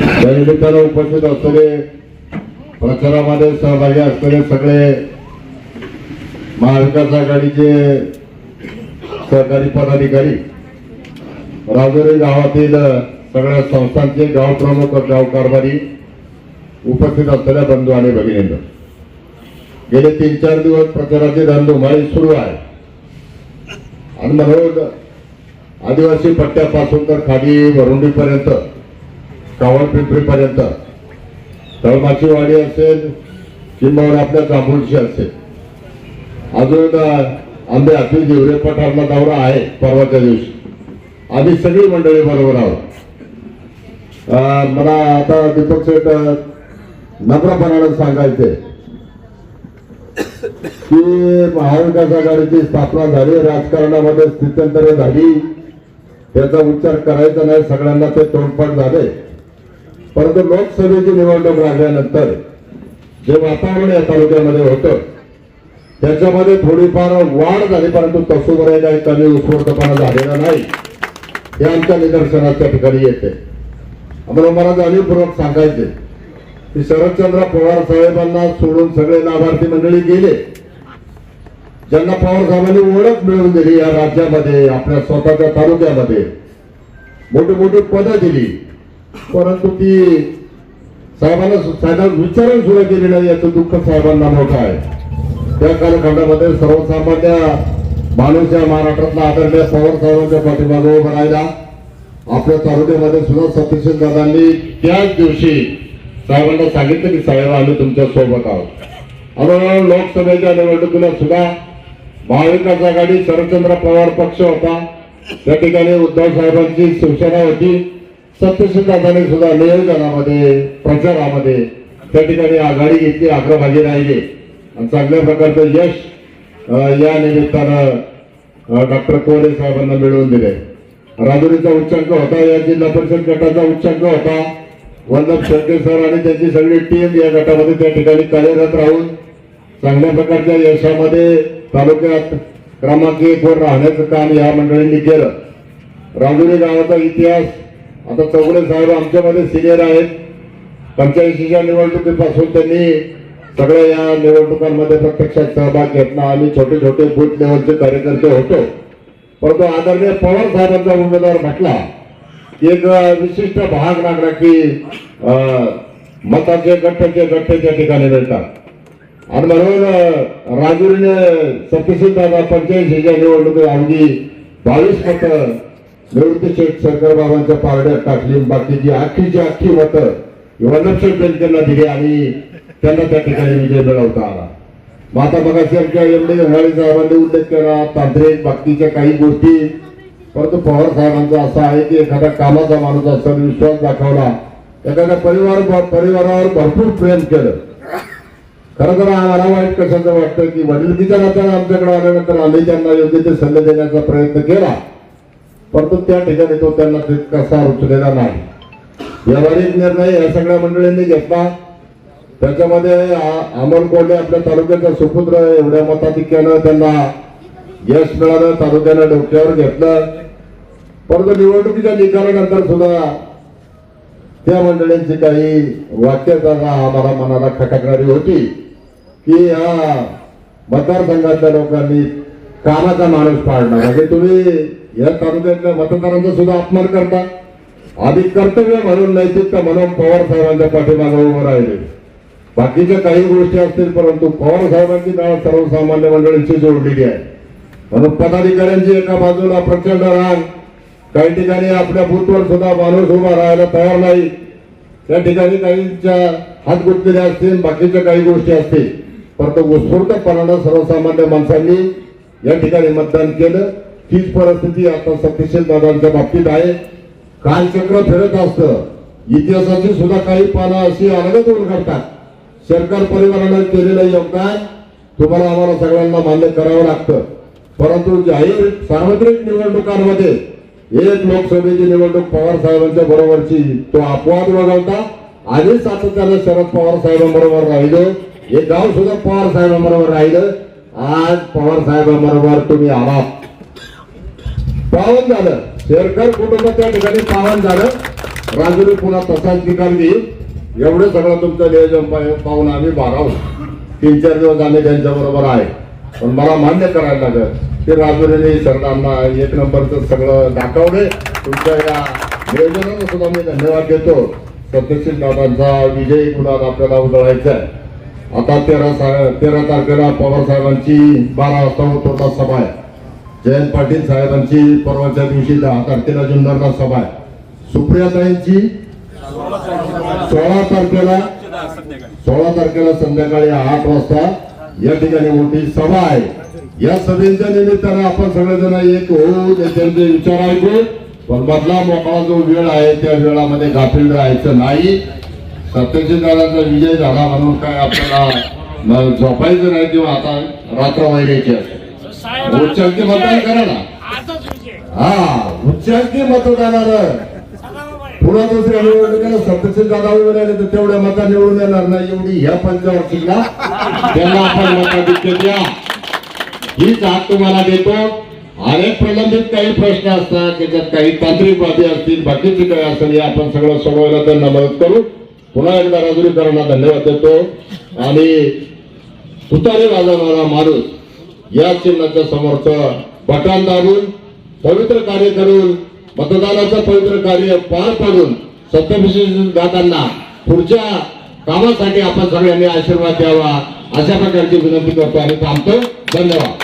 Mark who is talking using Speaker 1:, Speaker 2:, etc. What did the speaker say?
Speaker 1: त्यानिमित्तानं उपस्थित असलेले प्रचारामध्ये सहभागी असलेले सगळे महाविकास आघाडीचे सहकारी पदाधिकारी राजुरी गावातील सगळ्या संस्थांचे गाव प्रमुख गाव कारभारी उपस्थित असलेल्या बंधू आणि भगिनींना गेले तीन चार दिवस प्रचाराची रणधुमाळी सुरू आहे. आणि म्हणून आदिवासी पट्ट्यापासून तर खाली वरुंडीपर्यंत कावळ पिंपरीपर्यंत. तळमाचीवाडी असेल किंवा आपल्या जांभूळशी असेल. अजून आंबे अतिल जिवरे पठारला दौरा आहे परवाच्या दिवशी. आम्ही सगळी मंडळी बरोबर आहोत. अं, मला आता दीपक शेठ नम्रपणानं सांगायचे की महाविकास आघाडीची स्थापना झाली राजकारणामध्ये स्थित्यंतर झाली त्याचा उच्चार करायचा नाही सगळ्यांना ते तोंडपाठ झाले. परंतु लोकसभेची निवडणूक लागल्यानंतर जे वातावरण या तालुक्यामध्ये होतं त्याच्यामध्ये थोडीफार वाढ झाली परंतु तसोबरे काही कमी उत्स्फूर्तपणा झालेला नाही. हे आमच्या निदर्शनाच्या ठिकाणी येते. आम्हाला मला जाणीवपूर्वक सांगायचे की शरदचंद्र पवार साहेबांना सोडून सगळे लाभार्थी मंडळी गेले. ज्यांना पवार साहेबांनी ओळख मिळवून दिली या राज्यामध्ये आपल्या स्वतःच्या तालुक्यामध्ये. मोठी मोठी पदं दिली. परंतु ती साहेबांना साहेबांना विचारून सुद्धा केली नाही. याचं दुःख साहेबांना मोठं आहे. त्या कालखंडामध्ये सर्वसामान्य माणूस या महाराष्ट्रातला आदरणीय पवार साहेबांच्या पाठीमागे उभं राहिला. आपल्या तालुक्यामध्ये सुद्धा सत्यशील दादांनी त्याच दिवशी साहेबांना सांगितलं की साहेब आम्ही तुमच्यासोबत आहोत. आणि लोकसभेच्या निवडणुकीला सुद्धा महाविकास आघाडी शरदचंद्र पवार पक्ष होता. त्या ठिकाणी उद्धव साहेबांची शिवसेना होती. सत्यशील सुद्धा नियोजनामध्ये प्रचारामध्ये त्या ठिकाणी आघाडी घेतली अग्रभागी राहिले. आणि चांगल्या प्रकारचं यश या निमित्तानं डॉक्टर कोरे साहेबांना मिळवून दिले राजुरीचा उच्चांक होता या जिल्हा परिषद गटाचा उच्चांक होता. वल्लभ शेळके सर आणि त्यांची सगळी टीम या गटामध्ये त्या ठिकाणी कार्यरत राहून चांगल्या प्रकारच्या यशामध्ये तालुक्यात क्रमांक एक वर राहण्याचं काम या मंडळींनी केलं. राजुरी गावाचा इतिहास आता चौगुले साहेब आमच्यामध्ये सिनियर आहेत. पंच्याऐंशीच्या निवडणुकीपासून त्यांनी सगळ्या या निवडणुकांमध्ये प्रत्यक्षात सहभाग घेतला. आम्ही छोटे छोटे बूथ लेवलचे कार्यकर्ते होतो. परंतु आदरणीय पवार साहेबांचा उमेदवार म्हटला एक विशिष्ट भाग लागला की मताचे गठ्ठे गठ्ठे त्या ठिकाणी मिळतात. आणि म्हणून अं, राजुरीने सत्यशील पंच्याऐंशीच्या निवडणुकीत अगदी बावीस मतं निवृत्ती शेठ शंकर बाबांच्या पारड्यात टाकली बाकीची अख्खीची अख्खी मतं वल्लभशेठ त्यांना दिली आणि त्यांना त्या ठिकाणी विजय मिळवता आला. माता आता एवढे एम साहेबांनी उल्लेख केला तांत्रिक बाकीच्या काही गोष्टी. परंतु पवार साहेबांचा असा आहे की एखादा कामाचा माणूस असा विश्वास दाखवला. एखाद्या परिवार परिवारावर भरपूर प्रेम केलं. खरं तर आम्हाला वाईट कशाचं वाटतं की वडील नात्यानं आमच्याकडे आल्यानंतर आम्ही त्यांना योग्य ते सल्ले देण्याचा प्रयत्न केला. परंतु त्या ठिकाणी तो त्यांना कसा रुचलेला नाही. व्यावहारिक निर्णय या सगळ्या मंडळींनी घेतला. त्याच्यामध्ये अमोल कोल्हे आपल्या तालुक्याचा सुपुत्र एवढ्या मताधिक्यानं त्यांना यश मिळालं तालुक्यानं डोक्यावर घेतलं. परंतु निवडणुकीच्या निकालानंतर सुद्धा त्या मंडळींची काही वाक्यता आम्हाला मनाला खटकणारी होती की या मतदारसंघातल्या लोकांनी कामाचा माणूस पाडणं म्हणजे तुम्ही या तालुक्यातल्या मतदारांचा सुद्धा अपमान करता. आधी कर्तव्य म्हणून नैतिकता म्हणून पवार साहेबांच्या पाठीमागे उभं राहिले. बाकीच्या काही गोष्टी असतील परंतु पवार साहेबांची नाळ सर्वसामान्य मंडळींशी जोडलेली आहे. म्हणून पदाधिकाऱ्यांची एका बाजूला प्रचंड राग. काही ठिकाणी आपल्या बूथवर सुद्धा माणूस उभा राहायला तयार नाही. त्या ठिकाणी काहींच्या हात गुंतलेले असतील बाकीच्या काही गोष्टी असतील. परंतु उत्स्फूर्तपणानं सर्वसामान्य माणसांनी या ठिकाणी मतदान केलं. तीच परिस्थिती आता सत्यशील दादांच्या बाबतीत आहे. कालचक्र फिरत असतं. इतिहासाची सुद्धा काही पानं अशी अलगद करतात. सरकार परिवारानं केलेलं योगदान तुम्हाला आम्हाला सगळ्यांना मान्य करावं लागतं. परंतु जाहीर सार्वत्रिक निवडणुकांमध्ये एक लोकसभेची निवडणूक पवार साहेबांच्या बरोबरची तो अपवाद वगळता आधी सातत्यानं शरद पवार साहेबांबरोबर राहिलं. हे गाव सुद्धा पवार साहेबांबरोबर राहिलं. आज पवार साहेबांबरोबर तुम्ही आलात. पावन झालं. शेरकर कुटुंब त्या ठिकाणी पावन झालं. राजूने पुन्हा तसाच निकाल घेईल एवढं सगळं तुमचं नियोजन पाहून आम्ही बारावं तीन चार दिवस आम्ही त्यांच्या बरोबर आहे. पण मला मान्य करायला लागेल की राजूने सरदारांना एक नंबरचं सगळं दाखवले. तुमच्या या नियोजनाला सुद्धा मी धन्यवाद देतो. सत्यशील दादांचा विजयी गुलाल आपल्याला उजळायचा आहे. आता तेरा सा- तेरा तारखेला पवार साहेबांची बारा वाजता होता सभा आहे. जयंत पाटील साहेबांची परवाच्या दिवशी दहा तारखेला जुन्नरला सभा आहे. सुप्रियाताईंची सोळा तारखेला सोळा तारखेला संध्याकाळी आठ वाजता या ठिकाणी मोठी सभा आहे. या सभेच्या निमित्तानं आपण सगळेजण एक होऊ त्यांचे विचार ऐकू. पण मधला मोकळा जो वेळ आहे त्या वेळामध्ये गाफील राहायचं नाही. सत्यजित दादाचा विजय झाला म्हणून काय आपल्याला झोपायचं नाही किंवा आता रात्र व्हायची असते. उच्चांकी मतदान करा ना हा उच्चांकी मतदानार पुन्हा दुसऱ्या निवडणुकीला सत्यशील दादा उभे राहिले तर तेवढ्या मता निवडून येणार नाही. एवढी ह्या पंचवार्षिकला त्यांना आपण मताधिक्य द्या. हीच हात तुम्हाला देतो. अनेक प्रलंबित काही प्रश्न असतात त्याच्यात काही तांत्रिक बाबी असतील बाकीचे काही असेल आपण सगळं सोडवायला त्यांना मदत करू. पुन्हा एकदा राजुरीकरांना धन्यवाद देतो. आणि तुतारी वाजवणारा माणूस या चिन्हाच्या समोरचं बटन दाबून पवित्र कार्य करून मतदानाचं पवित्र कार्य पार पाडून सत्यविशेष दादांना पुढच्या कामासाठी आपण सगळ्यांनी आशीर्वाद द्यावा. अशा प्रकारची विनंती करतो आणि थांबतो. धन्यवाद.